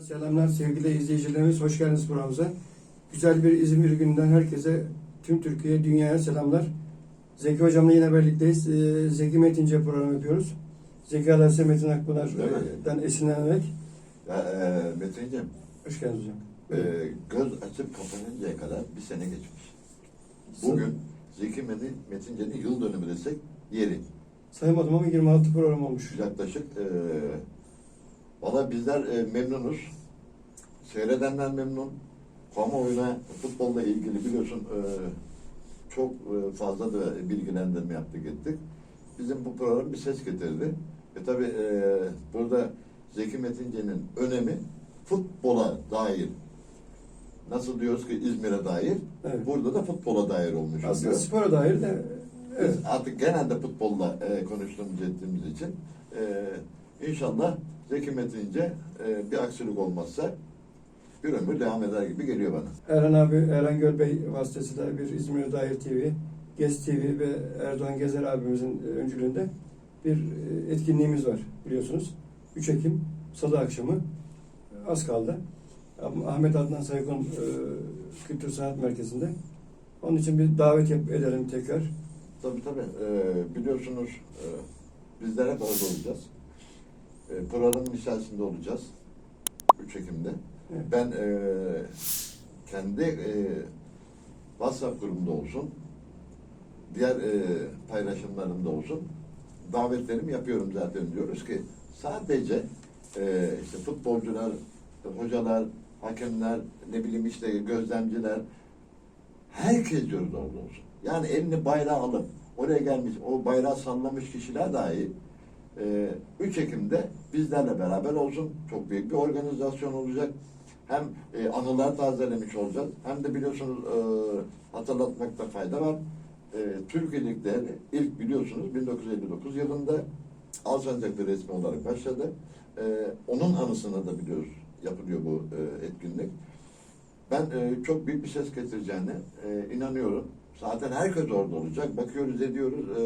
Selamlar sevgili izleyicilerimiz. Hoş geldiniz programımıza. Güzel bir İzmir gününden herkese, tüm Türkiye, dünyaya selamlar. Zeki Hocam'la yine birlikteyiz. Ee, Zeki Metince programı yapıyoruz. Zeki Alarsa Metin Akpınar'dan esinlenerek. Ya, e, Metin'ciğim, Hoş geldiniz hocam. e, göz açıp kapanıncaya kadar bir sene geçmiş. Bugün Zeki Metin, Metince'nin yıl dönümü desek yeri. Saymadım ama 26 program olmuş. Yaklaşık. E, Valla bizler e, memnunuz. Seyredenler memnun. Kamuoyuna futbolla ilgili biliyorsun e, çok e, fazla da bilgilendirme yaptık ettik. Bizim bu program bir ses getirdi. E tabi e, burada Zeki Metince'nin önemi futbola dair nasıl diyoruz ki İzmir'e dair Evet. burada da futbola dair olmuş Aslında oluyor. spora dair de evet. Biz artık genelde futbolla e, konuştuğumuz ettiğimiz için e, inşallah Zeki Metince e, bir aksilik olmazsa bir ömür devam eder gibi geliyor bana. Erhan abi, Erhan Gölbey vasıtasıyla bir İzmir'e dair TV, Gez TV ve Erdoğan Gezer abimizin öncülüğünde bir e, etkinliğimiz var biliyorsunuz. 3 Ekim Salı akşamı az kaldı. Ahmet Adnan Saygun e, Kültür Sanat Merkezi'nde. Onun için bir davet yap edelim tekrar. Tabii tabii. E, biliyorsunuz e, bizler hep orada olacağız. E, programın içerisinde olacağız. 3 Ekim'de. Evet. Ben e, kendi e, WhatsApp grubumda olsun, diğer e, paylaşımlarımda olsun davetlerimi yapıyorum zaten diyoruz ki sadece e, işte futbolcular, hocalar, hakemler, ne bileyim işte gözlemciler herkes diyoruz orada olsun. Yani elini bayrağı alıp oraya gelmiş, o bayrağı sallamış kişiler dahi 3 Ekim'de bizlerle beraber olsun. Çok büyük bir organizasyon olacak. Hem e, anılar tazelemiş olacağız. Hem de biliyorsunuz e, hatırlatmakta fayda var. E, Türkiye Ligleri ilk biliyorsunuz 1959 yılında Alsancak'ta resmi olarak başladı. E, onun anısına da biliyoruz yapılıyor bu e, etkinlik. Ben e, çok büyük bir ses getireceğine e, inanıyorum. Zaten herkes orada olacak. Bakıyoruz ediyoruz. E,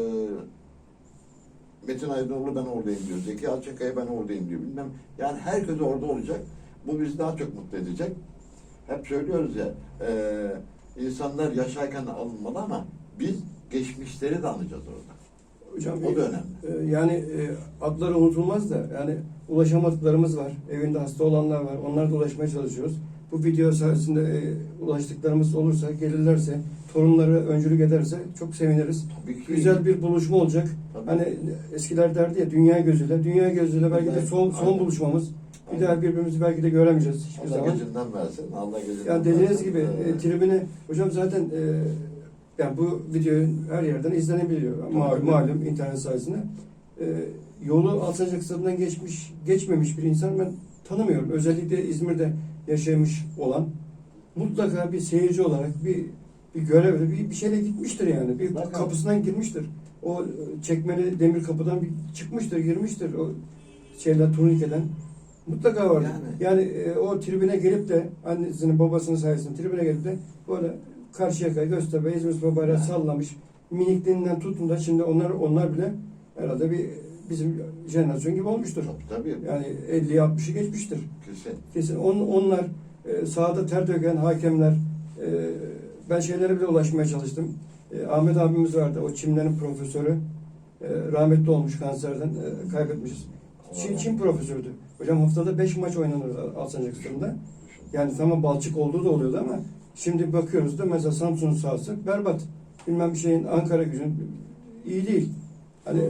Metin Aydınoğlu ben oradayım diyor. Zeki Alçakaya ben oradayım diyor. Bilmem. Yani herkes orada olacak. Bu bizi daha çok mutlu edecek. Hep söylüyoruz ya e, insanlar yaşarken alınmalı ama biz geçmişleri de anacağız orada. Hocam O da önemli. e, yani e, adları unutulmaz da yani ulaşamadıklarımız var. Evinde hasta olanlar var. Onlar da ulaşmaya çalışıyoruz. Bu video sayesinde e, ulaştıklarımız olursa, gelirlerse, torunları öncülük ederse çok seviniriz. Tabii ki. Güzel bir buluşma olacak. Tabii. Hani eskiler derdi ya dünya gözüyle. Dünya gözüyle belki de Evet, son son aynen. buluşmamız. Bir Aynen. daha birbirimizi belki de göremeyeceğiz hiçbir Allah zaman. gecinden versin. Allah gecinden Yani dediğiniz versin. gibi e, tribüne hocam zaten e, yani bu videoyu her yerden izlenebiliyor. Tabii. malum internet sayesinde. E, yolu Alsancak Stadı'ndan geçmiş, geçmemiş bir insan ben tanımıyorum. Özellikle İzmir'de yaşamış olan mutlaka bir seyirci olarak bir bir görevli bir, bir şeyle gitmiştir yani. Bir Mutlaka. kapısından girmiştir. O e, çekmeli demir kapıdan bir çıkmıştır, girmiştir o şeyler turnikeden. Mutlaka vardır. Yani. Yani, e, o tribüne gelip de annesinin babasının sayesinde tribüne gelip de böyle Karşıyaka, Göztepe, İzmir Spor bayrağı Yani. sallamış. Minikliğinden tutun da şimdi onlar onlar bile herhalde bir bizim jenerasyon gibi olmuştur. Tabii tabii. Yani 50'yi 60'ı geçmiştir. Kesin. Kesin on, onlar e, sahada ter döken hakemler e, ben şeylere bile ulaşmaya çalıştım. E, Ahmet abimiz vardı o çimlerin profesörü. E, rahmetli olmuş kanserden e, kaybetmişiz. Çin, Çin profesördü. Hocam haftada 5 maç oynanır Alsancak Stadı'nda. Yani tamam balçık olduğu da oluyordu ama şimdi bakıyoruz da mesela Samsun'un sahası berbat. Bilmem bir şeyin Ankara gücün iyi değil. Hani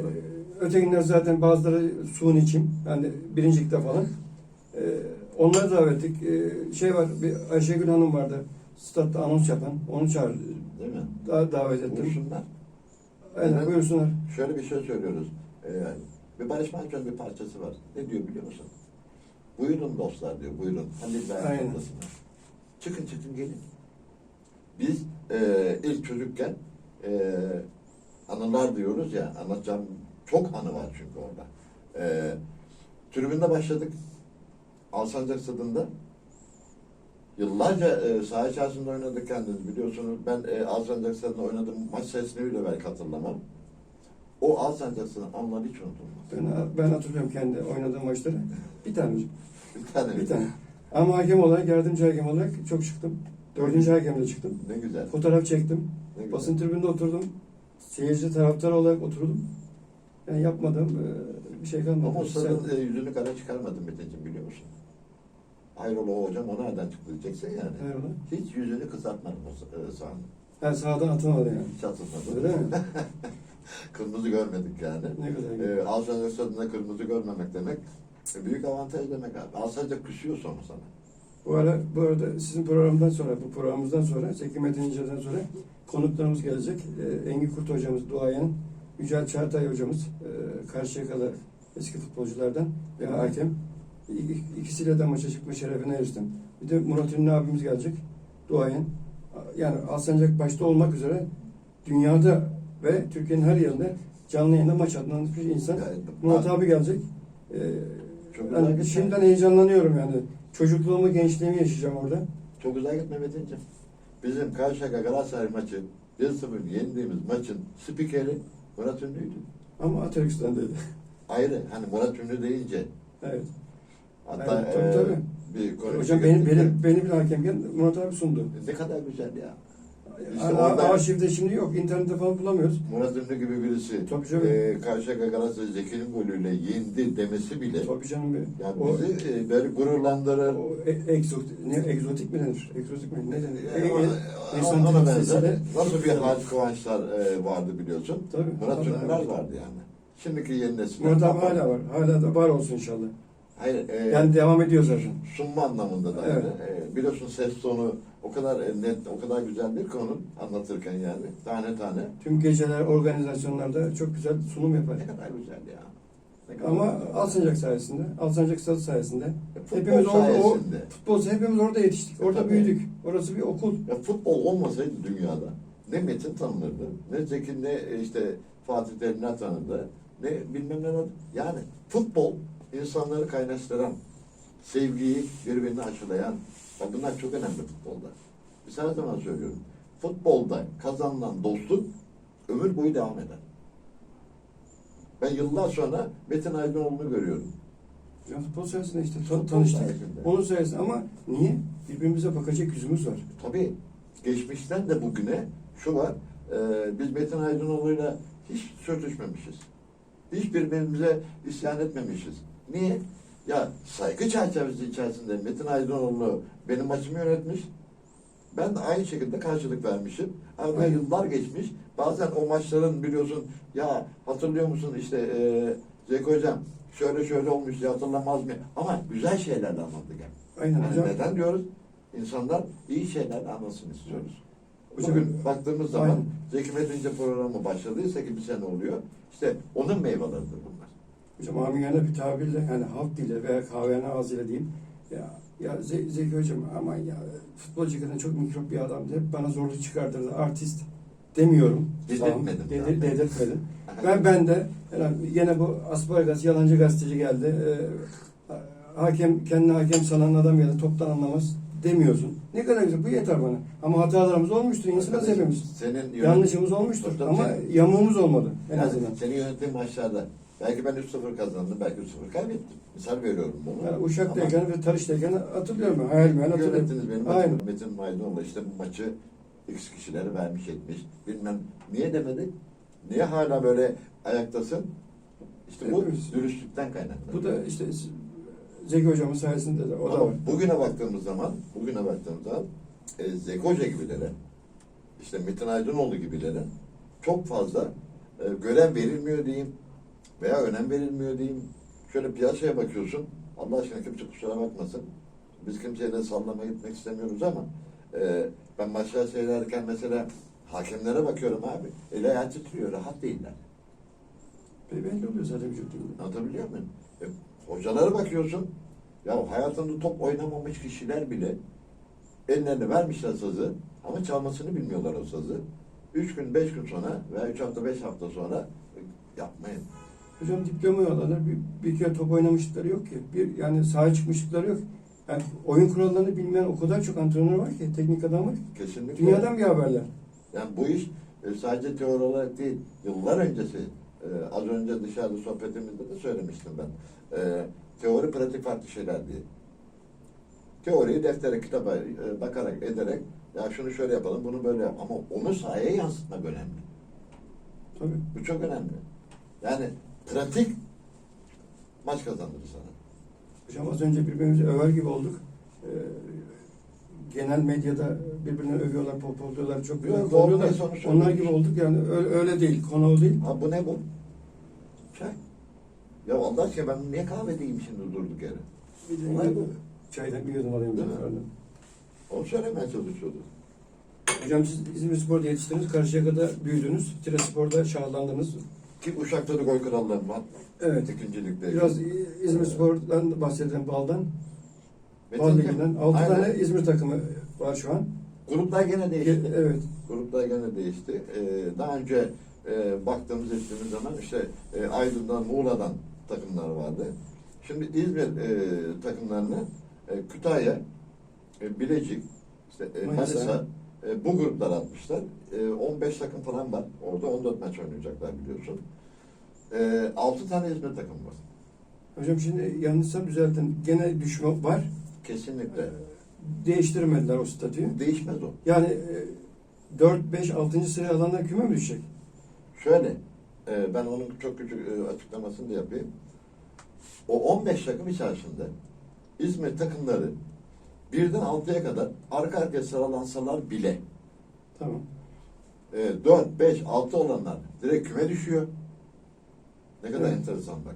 ötekiler zaten bazıları suni çim. Yani birincilikte falan. E, onları davet ettik. E, şey var bir Ayşegül Hanım vardı. Statta anons yapan. Onu çağırdı. Değil mi? Da, davet ettim. Buyursunlar. Aynen Evet. buyursunlar. Şöyle bir şey söylüyoruz. Ee, bir Barış Manço'nun bir parçası var. Ne diyor biliyor musun? Buyurun dostlar diyor, buyurun. Halil Bey Aynen. Çıkın çıkın gelin. Biz e, ilk çocukken e, anılar diyoruz ya, anlatacağım çok anı var çünkü orada. E, tribünde başladık. Alsancak Stadı'nda. Yıllarca e, saha içerisinde oynadık kendiniz biliyorsunuz. Ben e, Alsancak Stadı'nda oynadığım maç sayısını bile belki hatırlamam. O Alsancak Stadı'nın anıları hiç unutulmaz. Ben, ben hatırlıyorum kendi oynadığım maçları. Bir tane. Bir tane Bir tane. Ama hakem olarak, yardımcı hakem olarak çok çıktım. Dördüncü hakemde çıktım. Ne güzel. Fotoğraf çektim. Ne güzel. Basın tribünde oturdum. Seyirci taraftar olarak oturdum. Yani yapmadığım e, bir şey kalmadı. Ama o sırada yüzünü kara çıkarmadın Metin'cim biliyor musun? Hayrola o hocam o nereden çıktı diyeceksin yani. Hayrola? Hiç yüzünü kızartmadın o e, sahanın. Ha, sahadan atılmadı yani. Hiç atılmadın. Öyle mi? Kırmızı görmedik yani. Ne kadar güzel. Ee, Alsancak stadında kırmızı görmemek demek e, büyük avantaj demek abi. Alsancak küsüyor sonra sana. Bu ara bu arada sizin programdan sonra, bu programımızdan sonra, Zeki Metin İnce'den sonra konuklarımız gelecek. Ee, Engin Kurt hocamız, duayen, Yücel Çağatay hocamız, e, Karşıyakalı eski futbolculardan ve hakem. İkisiyle de maça çıkma şerefine eriştim. Bir de Murat Ünlü abimiz gelecek, duayen. Yani Alsancak başta olmak üzere dünyada ve Türkiye'nin her yerinde canlı yayında maç anlatmış bir insan. Yani, Murat abi gelecek. Ee, Çok yani şimdiden heyecanlanıyorum yani. Çocukluğumu, gençliğimi yaşayacağım orada. Çok güzel gitme Metin'ciğim. Bizim Karşıyaka Galatasaray maçı 1-0 yendiğimiz maçın spikeri Murat Ünlü'ydü. Ama Atatürk'ten dedi. Ayrı hani Murat Ünlü deyince Evet. Hatta Evet, tabii, e, tabii. bir konu Hocam benim, benim, beni bir hakemken Murat abi sundu. ne kadar güzel ya. İşte Yani orada- Arşivde şimdi yok. internette falan bulamıyoruz. Murat Ünlü gibi birisi Tabii canım. e, Karşıyaka Galatasaray Zeki'nin golüyle yendi demesi bile Tabii canım benim. yani o, bizi e, böyle gururlandırır. o e- egzotik, ne, egzotik mi denir? Egzotik mi? Ne denir? E- ona- e- ona enstantanik benzer. Nasıl bir Halit Kıvançlar e, vardı biliyorsun. Tabii. Murat Ünlüler vardı yani. Şimdiki yeni nesiller. Murat abi hala var. Hala da var olsun inşallah. Hayır, e, Yani devam ediyor zaten. sunma anlamında da Evet. yani. E, biliyorsun ses tonu o kadar e, net, o kadar güzeldir ki onun anlatırken yani. Tane tane. Tüm geceler, organizasyonlarda çok güzel sunum yapar. Ne kadar güzel ya. Kadar Ama güzel. Alsancak sayesinde, Alsancak Stadı sayesinde Futbol hepimiz orada o sayesinde. futbolcu hepimiz orada yetiştik. Orada Tabii. büyüdük. Orası bir okul. Ya futbol olmasaydı dünyada ne Metin tanınırdı, ne Zeki, ne e, işte Fatih Terimler tanınırdı, ne bilmem ne. Yani futbol insanları kaynaştıran, sevgiyi birbirine aşılayan, bak bunlar çok önemli futbolda. Biz her zaman söylüyorum. Futbolda kazanılan dostluk ömür boyu devam eder. Ben yıllar sonra Metin Aydınoğlu'nu görüyorum. Ya futbol sayesinde işte tan- tanıştık. sayesinde. Onun sayesinde ama niye? Birbirimize bakacak yüzümüz var. Tabii geçmişten de bugüne şu var. e, biz Metin Aydınoğlu'yla hiç sürtüşmemişiz. Hiç birbirimize isyan etmemişiz. Niye? Ya saygı çerçevesi içerisinde Metin Aydınoğlu benim maçımı yönetmiş. Ben de aynı şekilde karşılık vermişim. Ama yıllar geçmiş. Bazen o maçların biliyorsun ya hatırlıyor musun işte e, Zeki Hocam şöyle şöyle olmuş ya hatırlamaz mı? Ama güzel şeylerle anlattık hep. Aynen Yani hocam. neden diyoruz? İnsanlar iyi şeyler anlasın istiyoruz. Hocam, Bugün baktığımız zaman aynen. Zeki Metince programı başladıysa ki bir sene oluyor. İşte onun meyveleridir bunlar. Hocam amiyane bir tabirle yani halk dili veya kahvehane ağzıyla diyeyim. Ya, ya Ze- Zeki hocam aman ya futbolcu kadar çok mikrop bir adamdı. Hep bana zorluk çıkartırdı. Artist demiyorum. Dedirtmedim Tamam. Dedir, dedirtmedim. Ben ben de yani yine bu asparagas yalancı gazeteci geldi. Ee, hakem kendini hakem sanan adam geldi. Toptan anlamaz demiyorsun. Ne kadar güzel. Bu yeter bana. Ama hatalarımız olmuştur. İnsanız hepimiz. Senin yönet- Yanlışımız olmuştur. Ama senin- yamuğumuz olmadı en azından. Senin yönettiğin maçlarda belki ben 3-0 kazandım, belki 3-0 kaybettim. Misal veriyorum bunu. Yani Uşak'tayken ve Tarış'tayken hatırlıyorum ben. Hayal meyal hatırlıyorum. yönettiniz benim Aynen. maçımı. Metin Maydoğlu işte bu maçı X kişilere vermiş etmiş. Bilmem niye demedik? Niye hala böyle ayaktasın? İşte bu Hepimiz. dürüstlükten kaynaklı. Bu da işte Zeki hocamın sayesinde de o da Ama var. bugüne baktığımız zaman, bugüne baktığımız zaman e, Zeki Hoca gibilere, işte Metin Aydınoğlu gibilere çok fazla e, görev verilmiyor diyeyim veya önem verilmiyor diyeyim. Şöyle piyasaya bakıyorsun, Allah aşkına kimse kusura bakmasın. Biz kimseye de sallama gitmek istemiyoruz ama e, ben maçlar seyrederken mesela hakemlere bakıyorum abi. Eli ayağı titriyor, rahat değiller. Be- Belli oluyor zaten vücut dilinde. Anlatabiliyor muyum? E, hocalara bakıyorsun. Ya hayatında top oynamamış kişiler bile ellerine vermişler sazı ama çalmasını bilmiyorlar o sazı. Üç gün, beş gün sonra veya üç hafta, beş hafta sonra e, yapmayın. Hocam diplomayı alırlar. Bir, bir kere top oynamışlıkları yok ki. Bir yani sahaya çıkmışlıkları yok. Yani oyun kurallarını bilmeyen o kadar çok antrenör var ki, teknik adam var ki. Kesinlikle. Dünyadan bir haberler. Yani bu iş e, sadece teori olarak değil, yıllar öncesi, e, az önce dışarıda sohbetimizde de söylemiştim ben. E, teori pratik farklı şeyler diye. teoriyi deftere, kitaba e, bakarak, ederek ya şunu şöyle yapalım, bunu böyle yap. Ama onu sahaya yansıtmak önemli. Tabii. Bu çok önemli. Yani pratik maç kazandırır sana. Hocam az önce birbirimizi över gibi olduk. Ee, genel medyada birbirine övüyorlar, popoluyorlar, çok güzel Yok, oluyorlar. olmayı sonuç Onlar olmuş. gibi olduk yani öyle, öyle değil, konu o değil. Ha bu ne bu? Çay. Ya Allah aşkına ben niye kahve diyeyim şimdi durduk yere? Bir Olay de bu. çaydan bir yudum alayım. Değil mi? Onu söylemeye çalışıyordu. Hocam siz İzmir Spor'da yetiştiniz, Karşıyaka'da büyüdünüz, Tirespor'da şahlandınız. Ki Uşak'ta da gol krallığım var. Evet. İkinci ligde. Biraz İzmir Spor'dan bahsedelim, Bal'dan. Bal Ligi'nden. 6 aynen. tane İzmir takımı var şu an. Gruplar gene değişti. Evet. Gruplar gene değişti. Ee, daha önce e, baktığımız ettiğimiz zaman işte e, Aydın'dan, Muğla'dan takımlar vardı. Şimdi İzmir e, takımlarını e, Kütahya, e, Bilecik, işte e, Manisa. Manisa e, bu gruplar atmışlar. E, 15 takım falan var. Orada 14 maç oynayacaklar biliyorsun. E, 6 tane İzmir takımı var. Hocam şimdi yanlışsam düzeltin. Gene düşme var. Kesinlikle. Değiştirmediler o statüyü. Değişmez o. Yani e, 4, 5, 6. sıraya alanlar küme mi düşecek? Şöyle, e, ben onun çok küçük e, açıklamasını da yapayım. O 15 takım içerisinde İzmir takımları birden 6'ya kadar arka arkaya sıralansalar bile Tamam. e, 4, 5, 6 olanlar direkt küme düşüyor. Ne kadar Evet. enteresan bak.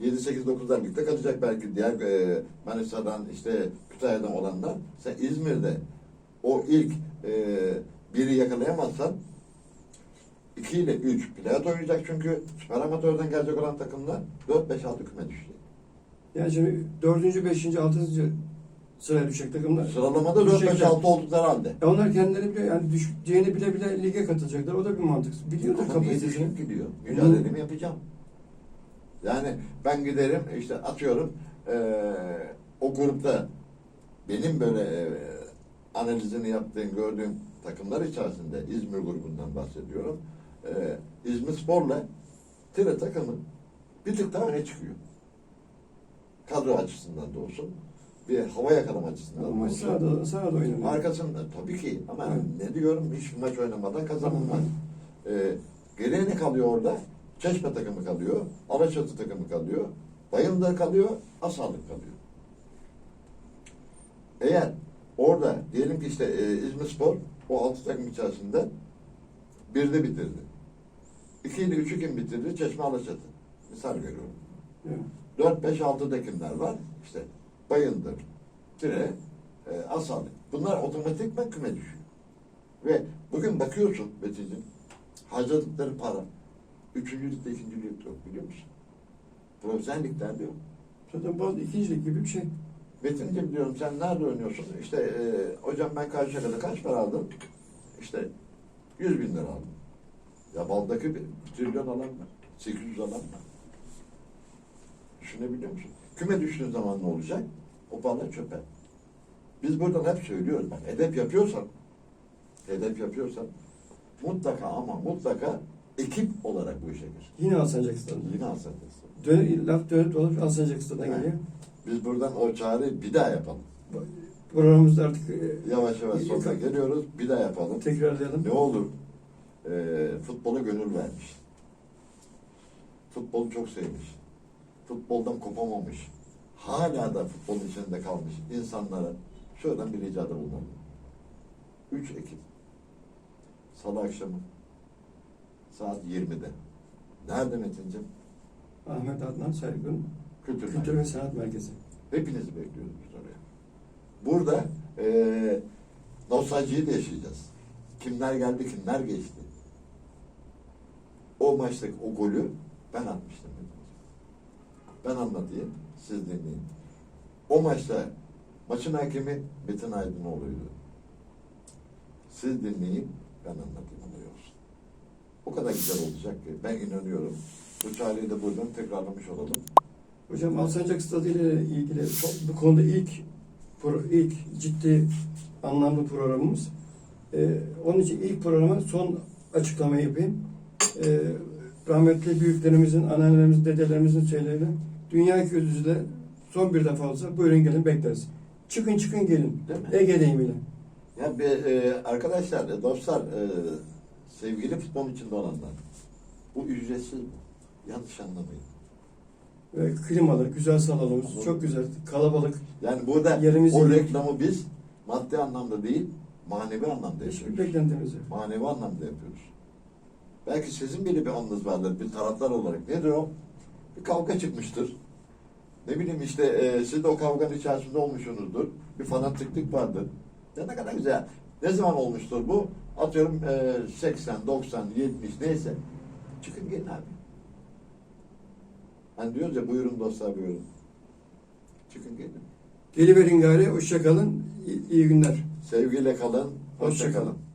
7, 8, 9'lar ligde kalacak belki diğer e, Manisa'dan işte Kütahya'dan olanlar. Sen İzmir'de o ilk e, biri yakalayamazsan 2 ile 3 playout oynayacak çünkü süper amatörden gelecek olan takımlar 4, 5, 6 küme düşecek. Yani şimdi 4. 5. 6. sıraya düşecek takımlar. Sıralamada 4, 5, Düşecekler. 6 oldukları halde. E onlar kendileri biliyor yani düşeceğini bile bile lige katılacaklar. O da bir mantık. Biliyordur Ama niye kapasitesini. gidiyor? Mücadelemi yapacağım. Yani ben giderim işte atıyorum eee, o grupta benim böyle eee, analizini yaptığım, gördüğüm takımlar içerisinde İzmir grubundan bahsediyorum. Eee İzmir Spor'la Tire takımı bir tık daha öne çıkıyor. Kadro açısından da olsun, bir hava yakalama açısından olsun. sahada, sahada oynanıyor. Arkasında tabii ki ama ne diyorum hiçbir maç oynamadan kazanılmaz. Ee, geriye ne kalıyor orada? Çeşme takımı kalıyor, Alaçatı takımı kalıyor, Bayındar kalıyor, Asalık kalıyor. Eğer orada diyelim ki işte e, İzmir Spor o altı takım içerisinde birde bitirdi. İki ile üçü kim bitirdi? Çeşme Alaçatı. Misal veriyorum. Evet. 4, 5, 6'da kimler var? İşte Bayındır, Tire, e, Asalık. Bunlar otomatikman küme düşüyor. Ve bugün bakıyorsun Beticiğim, harcadıkları para. Üçüncü ligde, ikinci ligde yok biliyor musun? Profesyonel liglerde yok. Zaten bazı ikincilik gibi bir şey. Metin'cim diyorum sen nerede oynuyorsun? İşte e, hocam ben Karşıyaka'da kaç para aldım? İşte 100 bin lira aldım. Ya baldaki bir trilyon alan var. 800 alan var. Düşünebiliyor musun? Küme düştüğün zaman ne olacak? O paralar çöpe. Biz buradan hep söylüyoruz. Bak hedef yapıyorsan hedef yapıyorsan mutlaka ama mutlaka ekip olarak bu işe gir. Yine Alsancak Stadı. Yine alsacaksın. Dön, laf dönüp dolaşıp Alsancak Stadı'na Evet. geliyor. Biz buradan o çağrıyı bir daha yapalım. Programımızda artık e, Yavaş yavaş sonuna geliyoruz. Bir daha yapalım. tekrarlayalım. Ne olur e, futbola gönül vermiş. Futbolu çok sevmiş. Futboldan kopamamış. Hala da futbolun içinde kalmış insanlara şuradan bir ricada bulunalım. 3 Ekim Salı akşamı saat 20'de. Nerede Metin'cim? Ahmet Adnan Saygın Kültür, Kültür ve. Sanat Merkezi. Hepinizi bekliyoruz oraya. Burada e, nostaljiyi de yaşayacağız. Kimler geldi, kimler geçti. O maçtaki o golü ben atmıştım. Ben anlatayım, siz dinleyin. O maçta maçın hakemi Metin Aydınoğlu'ydu. Siz dinleyin, ben anlatayım olsun. O kadar güzel olacak ki ben inanıyorum. Bu çağrıyı da buradan tekrarlamış olalım. Hocam Alsancak Stadı ile ilgili bu konuda ilk ilk ciddi anlamlı programımız. Ee, onun için ilk programa son açıklamayı yapayım. Ee, rahmetli büyüklerimizin, anneannemizin, dedelerimizin şeylerini dünya gözüyle son bir defa olsa buyurun gelin bekleriz. çıkın çıkın gelin. Değil mi? Ege deyimiyle. Ya bir, e, arkadaşlar, e, dostlar, e, sevgili futbol içinde olanlar, bu ücretsiz bu. Yanlış anlamayın. Ve klimalı, güzel salonumuz. Anladım. Çok güzel. Kalabalık. Yani burada Yerimiz o iyi. reklamı biz maddi anlamda değil, manevi anlamda yapıyoruz. beklentimiz yok. Manevi anlamda yapıyoruz. Belki sizin bile bir anınız vardır, bir taraftar olarak. Nedir o? Bir kavga çıkmıştır. Ne bileyim işte e, siz de o kavganın içerisinde olmuşsunuzdur. Bir fanatiklik vardır. Ya ne kadar güzel. Ne zaman olmuştur bu? Atıyorum e, 80, 90, 70 neyse. Çıkın gelin abi. Hani diyoruz ya buyurun dostlar buyurun. Çıkın gelin. Geliverin gari. Hoşça kalın. İyi, iyi günler. Sevgiyle kalın. Hoşça Hoşça kalın.